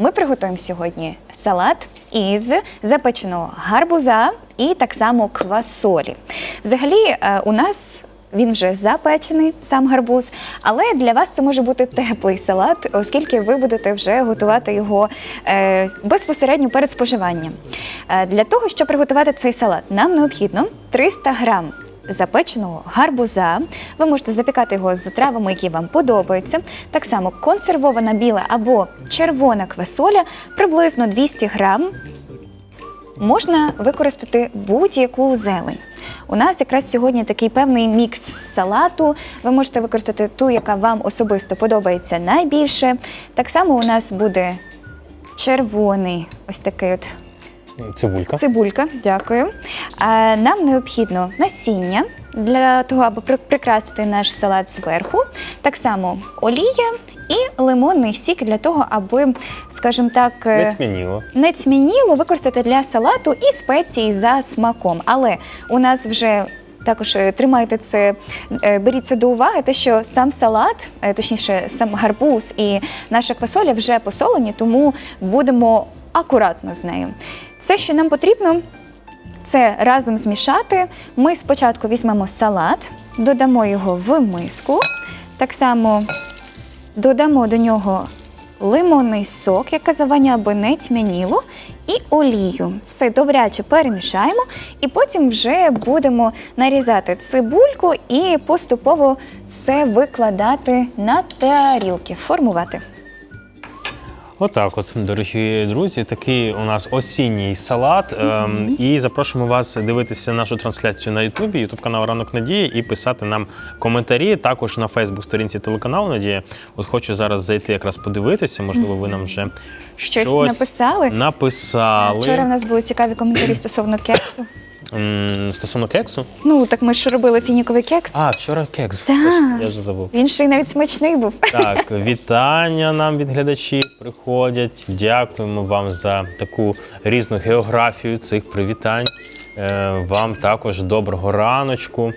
Ми приготуємо сьогодні салат із запеченого гарбуза і так само квасолі. Взагалі, е, у нас він вже запечений, сам гарбуз, але для вас це може бути теплий салат, оскільки ви будете вже готувати його е, безпосередньо перед споживанням. Е, для того, щоб приготувати цей салат, нам необхідно 300 грам запеченого гарбуза. Ви можете запікати його з травами, які вам подобаються. Так само консервована біла або червона квасоля приблизно 200 грам. Можна використати будь-яку зелень. У нас якраз сьогодні такий певний мікс салату. Ви можете використати ту, яка вам особисто подобається найбільше. Так само у нас буде червоний ось такий от Цибулька. Цибулька, дякую. Нам необхідно насіння для того, аби прикрасити наш салат зверху. Так само олія і лимонний сік для того, аби, скажімо так, е, Не тьмяніло. не цмініло використати для салату і спеції за смаком. Але у нас вже також е, тримайте це, е, беріть це до уваги, те, що сам салат, точніше, сам гарбуз і наша квасоля вже посолені, тому будемо акуратно з нею. Все, що нам потрібно, це разом змішати. Ми спочатку візьмемо салат, додамо його в миску. Так само додамо до нього лимонний сок, як казавання, аби не тьмяніло, і олію. Все добряче перемішаємо, і потім вже будемо нарізати цибульку і поступово все викладати на тарілки, формувати. Отак, от, дорогі друзі, такий у нас осінній салат. Ем, і запрошуємо вас дивитися нашу трансляцію на Ютубі, Ютуб канал Ранок Надії, і писати нам коментарі. Також на Фейсбук-сторінці телеканалу Надія. От хочу зараз зайти якраз подивитися. Можливо, ви нам вже Щось щось, написали? написали. Вчора в нас були цікаві коментарі стосовно кексу. М, Стосовно кексу. Ну, так ми ж робили фініковий кекс. А, вчора кекс. Так. Я вже забув. Він ще й навіть смачний був. Так, вітання нам від глядачів приходять. Дякуємо вам за таку різну географію цих привітань. Е, Вам також доброго раночку.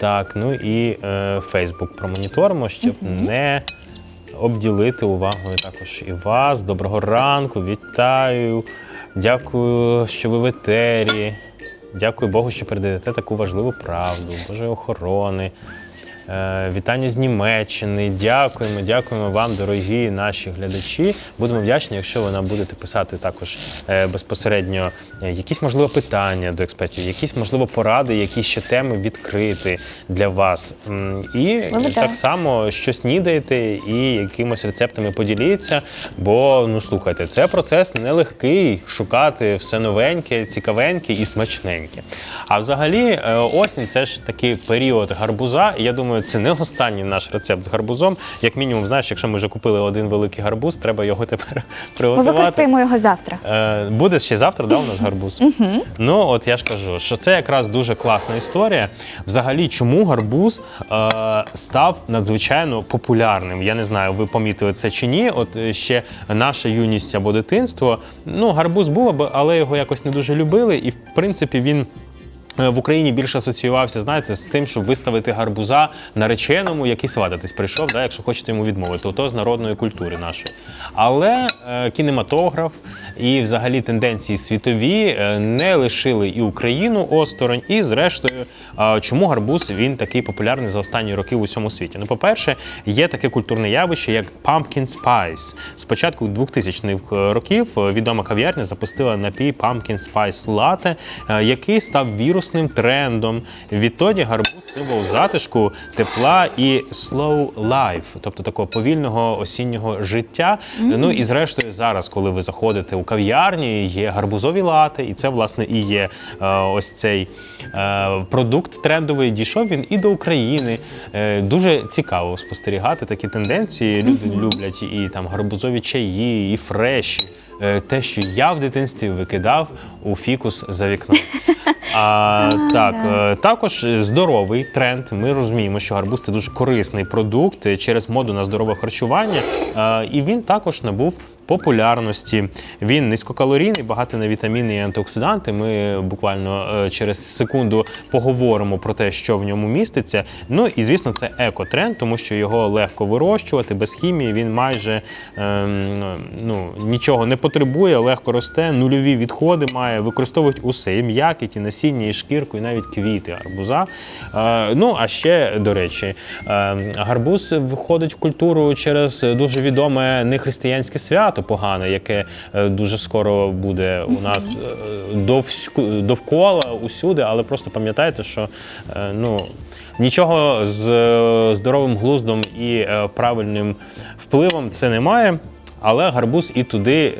Так, ну і е, Фейсбук промоніторимо, щоб не обділити увагою також і вас. Доброго ранку, вітаю. Дякую, що ви в етері. Дякую Богу, що передаєте таку важливу правду, Божої охорони. Е, Вітання з Німеччини. Дякуємо, дякуємо вам, дорогі наші глядачі. Будемо вдячні, якщо ви нам будете писати також е, безпосередньо е, якісь можливо питання до експертів, якісь можливо поради, які ще теми відкрити для вас. І Можливо, так так. само що снідаєте і якимось рецептами поділіться. Бо ну слухайте, це процес нелегкий шукати все новеньке, цікавеньке і смачненьке. А взагалі, осінь це ж такий період гарбуза. І я думаю, це не останній наш рецепт з гарбузом. Як мінімум, знаєш, якщо ми вже купили один великий гарбуз, треба його тепер Ми використаємо його завтра. Е, Буде ще завтра, да, у нас гарбуз. Ну, от я ж кажу, що це якраз дуже класна історія. Взагалі, чому гарбуз е, став надзвичайно популярним? Я не знаю, ви помітили це чи ні. От е, ще наша юність або дитинство. Ну, гарбуз був, але його якось не дуже любили, і в принципі він. Е, В Україні більше асоціювався, знаєте, з тим, щоб виставити гарбуза нареченому, який свататись прийшов, да, якщо хочете йому відмовити, ото з народної культури нашої. Але е, кінематограф і взагалі тенденції світові е, не лишили і Україну осторонь, і зрештою, е, чому гарбуз він такий популярний за останні роки в усьому світі? Ну, по-перше, є таке культурне явище, як pumpkin spice. Спочатку 2000-х років е, відома кав'ярня запустила напій pumpkin spice latte, який став вірусним трендом. Відтоді гарбуз символ затишку, тепла і slow life, тобто такого повільного осіннього життя. Ну і зрештою, зараз, коли ви заходите у кав'ярні, є гарбузові лати, і це власне і є е, ось цей е, продукт трендовий. Дійшов він і до України. Е, дуже цікаво спостерігати такі тенденції. Люди люблять і там гарбузові чаї, і фреші. Е, Те, що я в дитинстві викидав у фікус за вікно. А, так, е, також здоровий тренд. Ми розуміємо, що гарбуз це дуже корисний продукт е, через моду на здорове харчування. Е, І він також набув популярності. Він низькокалорійний, багатий на вітаміни і антиоксиданти. Ми буквально е, через секунду поговоримо про те, що в ньому міститься. Ну і звісно, це екотренд, тому що його легко вирощувати без хімії. Він майже ем, ну, нічого не потребує, легко росте, нульові відходи має, використовують усе і м'якість, і насіння, і шкірку, і навіть квіти гарбуза. Е, ну а ще до речі, е, гарбуз входить в культуру через дуже відоме нехристиянське свято погане, яке е, дуже скоро буде у нас е, довкола усюди, але просто пам'ятайте, що е, ну. Нічого з здоровим глуздом і правильним впливом це немає, але гарбуз і туди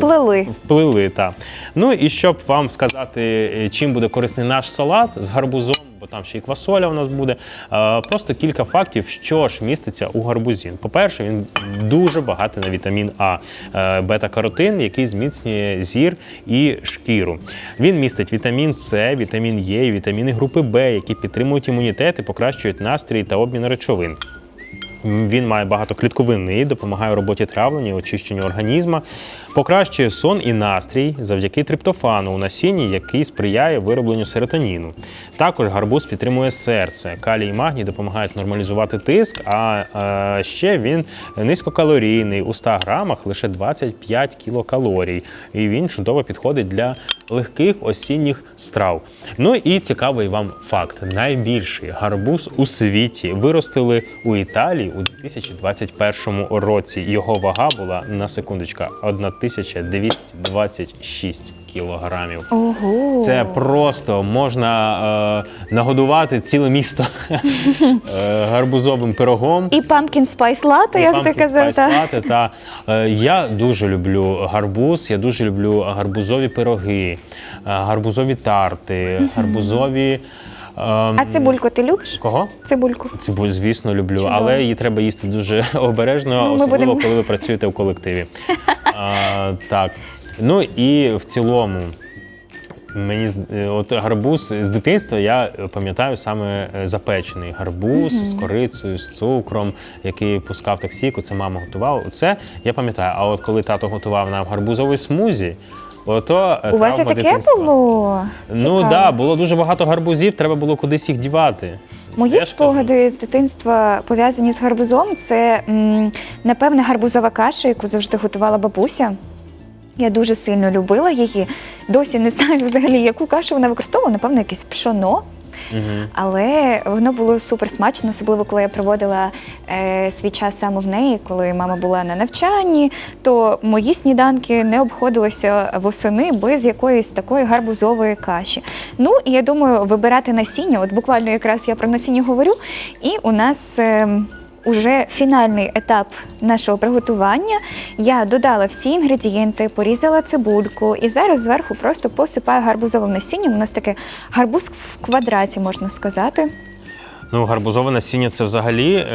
Плели. вплили. Та. Ну і щоб вам сказати, чим буде корисний наш салат з гарбузом, бо там ще і квасоля у нас буде. е, Просто кілька фактів, що ж міститься у гарбузі. По-перше, він дуже багатий на вітамін А, е, бета-каротин, який зміцнює зір і шкіру. Він містить вітамін С, вітамін Е і вітаміни групи Б, які підтримують імунітет і покращують настрій та обмін речовин. Він має багато клітковини, допомагає у роботі травлення, очищенню організму, покращує сон і настрій завдяки триптофану у насінні, який сприяє виробленню серотоніну. Також гарбуз підтримує серце. Калій і магній допомагають нормалізувати тиск, а е, ще він низькокалорійний. У 100 грамах лише 25 кілокалорій. І він чудово підходить для легких осінніх страв. Ну і цікавий вам факт: найбільший гарбуз у світі виростили у Італії у 2021 році. Його вага була на секундочка 1226 кілограмів. Ого. Це просто можна е, нагодувати ціле місто е, гарбузовим пирогом. І pumpkin spice latte, як ти Pumpkin казав. spice latte, та е, я дуже люблю гарбуз, я дуже люблю гарбузові пироги, е, гарбузові тарти, гарбузові. Ем, А цибульку ти любиш? Кого? Цибульку. Цибуль, звісно, люблю, Чудово. але її треба їсти дуже обережно, Ну, особливо будемо- коли ви працюєте в колективі. А, так. Ну і в цілому. Мені е, от гарбуз з дитинства я пам'ятаю саме е, запечений гарбуз з корицею, з цукром, який пускав так сіку, це мама готувала. Це я пам'ятаю. А от коли тато готував нам гарбузовий смузі, ото е, У вас і таке дитинства. було? Ну Цікаво. так, да, було дуже багато гарбузів, треба було кудись їх дівати. Мої Я ж спогади з дитинства пов'язані з гарбузом. Це, м, напевне, гарбузова каша, яку завжди готувала бабуся. Я дуже сильно любила її. Досі не знаю взагалі, яку кашу вона використовувала, напевно, якесь пшоно. Але воно було супер смачно, особливо коли я проводила е, свій час саме в неї, коли мама була на навчанні, то мої сніданки не обходилися восени без якоїсь такої гарбузової каші. Ну і я думаю, вибирати насіння, от буквально якраз я про насіння говорю, і у нас. Е, Уже фінальний етап нашого приготування. Я додала всі інгредієнти, порізала цибульку і зараз зверху просто посипаю гарбузовим насінням. У нас таке гарбуз в квадраті, можна сказати. Ну, гарбузове насіння це взагалі е,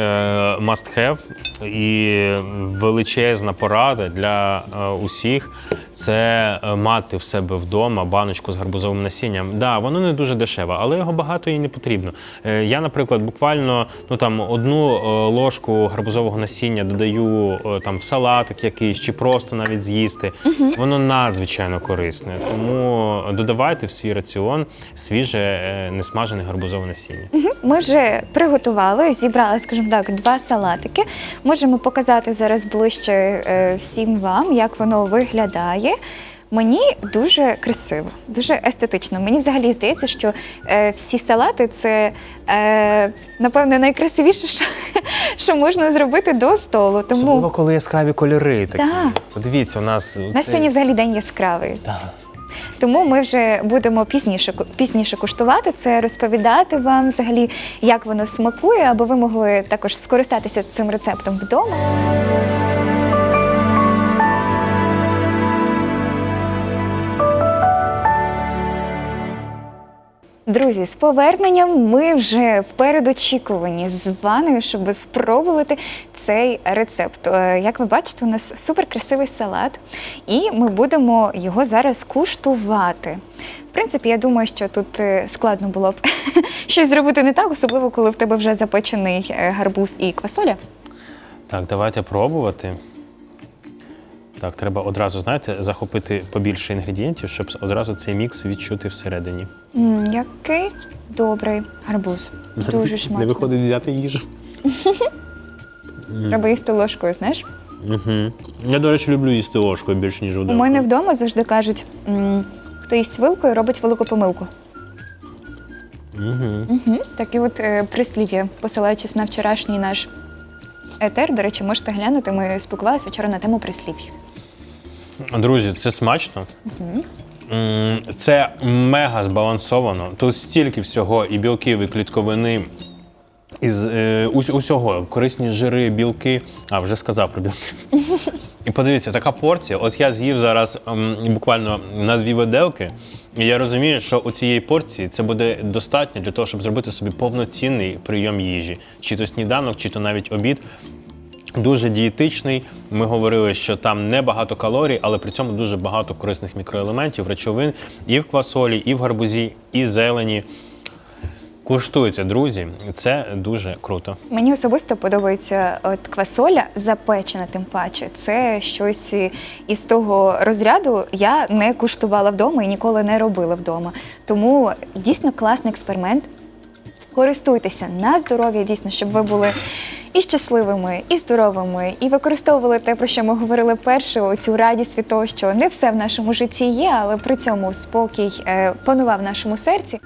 must have і величезна порада для е, усіх. Це е, мати в себе вдома баночку з гарбузовим насінням. Да, воно не дуже дешеве, але його багато і не потрібно. Е, я, наприклад, буквально ну там одну е, ложку гарбузового насіння додаю там в салатик якийсь чи просто навіть з'їсти. Воно надзвичайно корисне. Тому додавайте в свій раціон свіже несмажене гарбузове насіння. Ми вже приготували, зібрали, скажімо так, два салатики. Можемо показати зараз ближче всім вам, як воно виглядає. Мені дуже красиво, дуже естетично. Мені взагалі здається, що е, всі салати це е, напевне найкрасивіше, що, що можна зробити до столу. Особливо, коли яскраві кольори такі. Так. Подивіться, у нас на сьогодні взагалі день яскравий. Так. Тому ми вже будемо пізніше пізніше куштувати це, розповідати вам взагалі, як воно смакує, аби ви могли також скористатися цим рецептом вдома. Друзі, з поверненням ми вже в передочікуванні з вами, щоб спробувати цей рецепт. Е, Як ви бачите, у нас супер красивий салат, і ми будемо його зараз куштувати. В принципі, я думаю, що тут е, складно було б щось зробити не так, особливо коли в тебе вже запечений е, гарбуз і квасоля. Так, давайте пробувати. Так, треба одразу, знаєте, захопити побільше інгредієнтів, щоб одразу цей мікс відчути всередині. М, який добрий гарбуз. Дуже смачно. взяти їжу. Треба їсти ложкою, знаєш? Угу. Я, до речі, люблю їсти ложкою більше, ніж У мене вдома завжди кажуть, м, хто їсть вилкою, робить велику помилку. Угу. Угу. Такі от е, прислів'я, посилаючись на вчорашній наш етер. До речі, можете глянути. Ми спілкувалися вчора на тему прислів'я. Друзі, це смачно. Це мега збалансовано. Тут стільки всього і білків, і клітковини. Із е, ус- усього корисні жири, білки. А вже сказав про білки. І подивіться, така порція. От я з'їв зараз ем, буквально на дві виделки, і я розумію, що у цієї порції це буде достатньо для того, щоб зробити собі повноцінний прийом їжі, чи то сніданок, чи то навіть обід. Дуже дієтичний. Ми говорили, що там не багато калорій, але при цьому дуже багато корисних мікроелементів, речовин і в квасолі, і в гарбузі, і зелені. Куштуйте, друзі, це дуже круто. Мені особисто подобається от квасоля запечена, тим паче. Це щось із того розряду я не куштувала вдома і ніколи не робила вдома. Тому дійсно класний експеримент. Користуйтеся на здоров'я, дійсно, щоб ви були і щасливими, і здоровими, і використовували те, про що ми говорили перше, цю радість від того, що не все в нашому житті є, але при цьому спокій е, панував в нашому серці.